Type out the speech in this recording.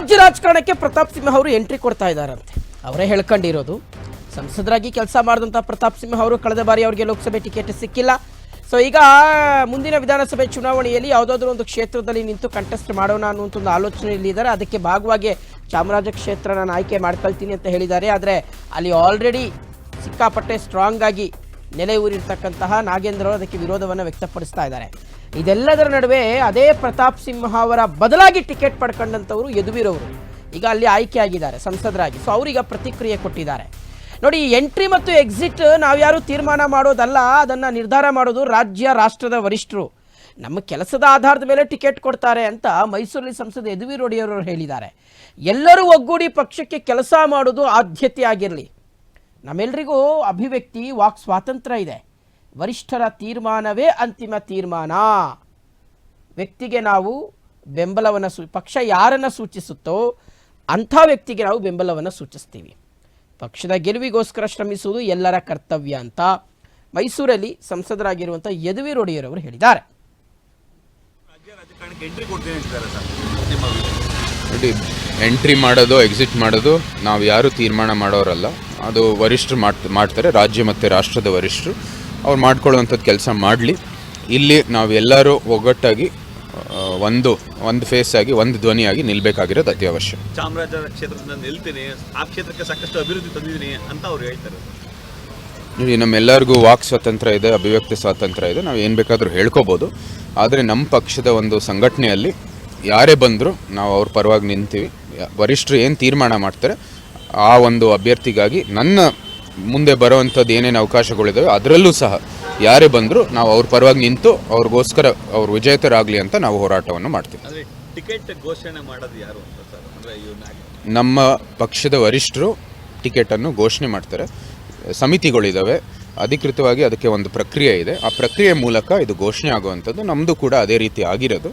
ರಾಜ್ಯ ರಾಜಕಾರಣಕ್ಕೆ ಪ್ರತಾಪ್ ಸಿಂಹ ಅವರು ಎಂಟ್ರಿ ಕೊಡ್ತಾ ಇದ್ದಾರಂತೆ. ಅವರೇ ಹೇಳ್ಕೊಂಡಿರೋದು, ಸಂಸದರಾಗಿ ಕೆಲಸ ಮಾಡಿದಂಥ ಪ್ರತಾಪ್ ಸಿಂಹ ಅವರು ಕಳೆದ ಬಾರಿ ಅವರಿಗೆ ಲೋಕಸಭೆ ಟಿಕೆಟ್ ಸಿಕ್ಕಿಲ್ಲ. ಸೊ ಈಗ ಮುಂದಿನ ವಿಧಾನಸಭೆ ಚುನಾವಣೆಯಲ್ಲಿ ಯಾವುದಾದ್ರೂ ಒಂದು ಕ್ಷೇತ್ರದಲ್ಲಿ ನಿಂತು ಕಂಟೆಸ್ಟ್ ಮಾಡೋಣ ಅನ್ನುವಂಥ ಒಂದು ಆಲೋಚನೆಯಲ್ಲಿ ಇದ್ದಾರೆ. ಅದಕ್ಕೆ ಭಾಗವಾಗಿ ಚಾಮರಾಜ ಕ್ಷೇತ್ರ ನಾನು ಆಯ್ಕೆ ಮಾಡ್ಕೊಳ್ತೀನಿ ಅಂತ ಹೇಳಿದ್ದಾರೆ. ಆದರೆ ಅಲ್ಲಿ ಆಲ್ರೆಡಿ ಸಿಕ್ಕಾಪಟ್ಟೆ ಸ್ಟ್ರಾಂಗ್ ಆಗಿ ನೆಲೆ ಊರಿರ್ತಕ್ಕಂತಹ ನಾಗೇಂದ್ರ ಅವರು ಅದಕ್ಕೆ ವಿರೋಧವನ್ನು ವ್ಯಕ್ತಪಡಿಸ್ತಾ ಇದ್ದಾರೆ. ಇದೆಲ್ಲದರ ನಡುವೆ ಅದೇ ಪ್ರತಾಪ್ ಸಿಂಹ ಅವರ ಬದಲಾಗಿ ಟಿಕೆಟ್ ಪಡ್ಕೊಂಡಂಥವರು ಯದುವೀರವರು. ಈಗ ಅಲ್ಲಿ ಆಯ್ಕೆ ಆಗಿದ್ದಾರೆ ಸಂಸದರಾಗಿ ಸೊ ಅವರೀಗ ಪ್ರತಿಕ್ರಿಯೆ ಕೊಟ್ಟಿದ್ದಾರೆ. ನೋಡಿ ಎಂಟ್ರಿ ಮತ್ತು ಎಕ್ಸಿಟ್ ನಾವ್ಯಾರು ತೀರ್ಮಾನ ಮಾಡೋದಲ್ಲ, ಅದನ್ನು ನಿರ್ಧಾರ ಮಾಡೋದು ರಾಜ್ಯ, ರಾಷ್ಟ್ರದ ವರಿಷ್ಠರು. ನಮ್ಮ ಕೆಲಸದ ಆಧಾರದ ಮೇಲೆ ಟಿಕೆಟ್ ಕೊಡ್ತಾರೆ ಅಂತ ಮೈಸೂರಲ್ಲಿ ಸಂಸದ ಯದುವೀರ್ ಒಡೆಯರವರು ಹೇಳಿದ್ದಾರೆ. ಎಲ್ಲರೂ ಒಗ್ಗೂಡಿ ಪಕ್ಷಕ್ಕೆ ಕೆಲಸ ಮಾಡೋದು ಆದ್ಯತೆ ಆಗಿರಲಿ. ನಮ್ಮೆಲ್ರಿಗೂ ಅಭಿವ್ಯಕ್ತಿ, ವಾಕ್ ಸ್ವಾತಂತ್ರ್ಯ ಇದೆ. ವರಿಷ್ಠರ ತೀರ್ಮಾನವೇ ಅಂತಿಮ ತೀರ್ಮಾನ. ವ್ಯಕ್ತಿಗೆ ನಾವು ಬೆಂಬಲವನ್ನು ಸೂ ಪಕ್ಷ ಯಾರನ್ನು ಸೂಚಿಸುತ್ತೋ ಅಂಥ ವ್ಯಕ್ತಿಗೆ ನಾವು ಬೆಂಬಲವನ್ನು ಸೂಚಿಸ್ತೀವಿ. ಪಕ್ಷದ ಗೆಲುವಿಗೋಸ್ಕರ ಶ್ರಮಿಸುವುದು ಎಲ್ಲರ ಕರ್ತವ್ಯ ಅಂತ ಮೈಸೂರಲ್ಲಿ ಸಂಸದರಾಗಿರುವಂಥ ಯದುವೀರ್ ಒಡೆಯರವರು ಹೇಳಿದ್ದಾರೆ. ಎಂಟ್ರಿ ಕೊಡ್ತೀನಿ ಅಂತಿದ್ದಾರೆ ಸರ್. ನಿಮ್ಮ ಎಂಟ್ರಿ ಮಾಡೋದು ಎಕ್ಸಿಟ್ ಮಾಡೋದು ನಾವು ಯಾರು ತೀರ್ಮಾನ ಮಾಡೋರಲ್ಲ. ಅದು ವರಿಷ್ಠರು ಮಾಡ್ ಮಾಡ್ತಾರೆ ರಾಜ್ಯ ಮತ್ತು ರಾಷ್ಟ್ರದ ವರಿಷ್ಠರು. ಅವ್ರು ಮಾಡ್ಕೊಳ್ಳುವಂಥದ್ದು ಕೆಲಸ ಮಾಡಲಿ. ಇಲ್ಲಿ ನಾವೆಲ್ಲರೂ ಒಗ್ಗಟ್ಟಾಗಿ ಒಂದು ಒಂದು ಫೇಸ್ ಆಗಿ ಒಂದು ಧ್ವನಿಯಾಗಿ ನಿಲ್ಬೇಕಾಗಿರೋದು ಅತ್ಯವಶ್ಯ. ಚಾಮರಾಜ ಕ್ಷೇತ್ರದಿಂದ ನಿಲ್ತೀನಿ. ಆ ಕ್ಷೇತ್ರಕ್ಕೆ ಸಾಕಷ್ಟು ಅಭಿವೃದ್ಧಿ ತಂದಿದ್ದೀನಿ ಅಂತ ಅವ್ರು ಹೇಳ್ತಾರೆ. ನೋಡಿ ನಮ್ಮೆಲ್ಲರಿಗೂ ವಾಕ್ ಸ್ವಾತಂತ್ರ್ಯ ಇದೆ ಅಭಿವ್ಯಕ್ತಿ ಸ್ವಾತಂತ್ರ್ಯ ಇದೆ ನಾವು ಏನು ಬೇಕಾದರೂ ಹೇಳ್ಕೋಬೋದು. ಆದರೆ ನಮ್ಮ ಪಕ್ಷದ ಒಂದು ಸಂಘಟನೆಯಲ್ಲಿ ಯಾರೇ ಬಂದರೂ ನಾವು ಅವ್ರ ಪರವಾಗಿ ನಿಂತೀವಿ. ವರಿಷ್ಠರು ಏನು ತೀರ್ಮಾನ ಮಾಡ್ತಾರೆ ಆ ಒಂದು ಅಭ್ಯರ್ಥಿಗಾಗಿ ನನ್ನ ಮುಂದೆ ಬರುವಂಥದ್ದು ಏನೇನು ಅವಕಾಶಗಳಿದ್ದಾವೆ ಅದರಲ್ಲೂ ಸಹ ಯಾರೇ ಬಂದರೂ ನಾವು ಅವ್ರ ಪರವಾಗಿ ನಿಂತು ಅವ್ರಿಗೋಸ್ಕರ ಅವ್ರು ವಿಜೇತರಾಗಲಿ ಅಂತ ನಾವು ಹೋರಾಟವನ್ನು ಮಾಡ್ತೀವಿ. ಟಿಕೆಟ್ ಘೋಷಣೆ ಮಾಡೋದು ಯಾರು ನಮ್ಮ ಪಕ್ಷದ ವರಿಷ್ಠರು ಟಿಕೆಟನ್ನು ಘೋಷಣೆ ಮಾಡ್ತಾರೆ. ಸಮಿತಿಗಳಿದ್ದಾವೆ ಅಧಿಕೃತವಾಗಿ ಅದಕ್ಕೆ ಒಂದು ಪ್ರಕ್ರಿಯೆ ಇದೆ. ಆ ಪ್ರಕ್ರಿಯೆ ಮೂಲಕ ಇದು ಘೋಷಣೆ ಆಗುವಂಥದ್ದು ನಮ್ಮದು ಕೂಡ ಅದೇ ರೀತಿ ಆಗಿರೋದು.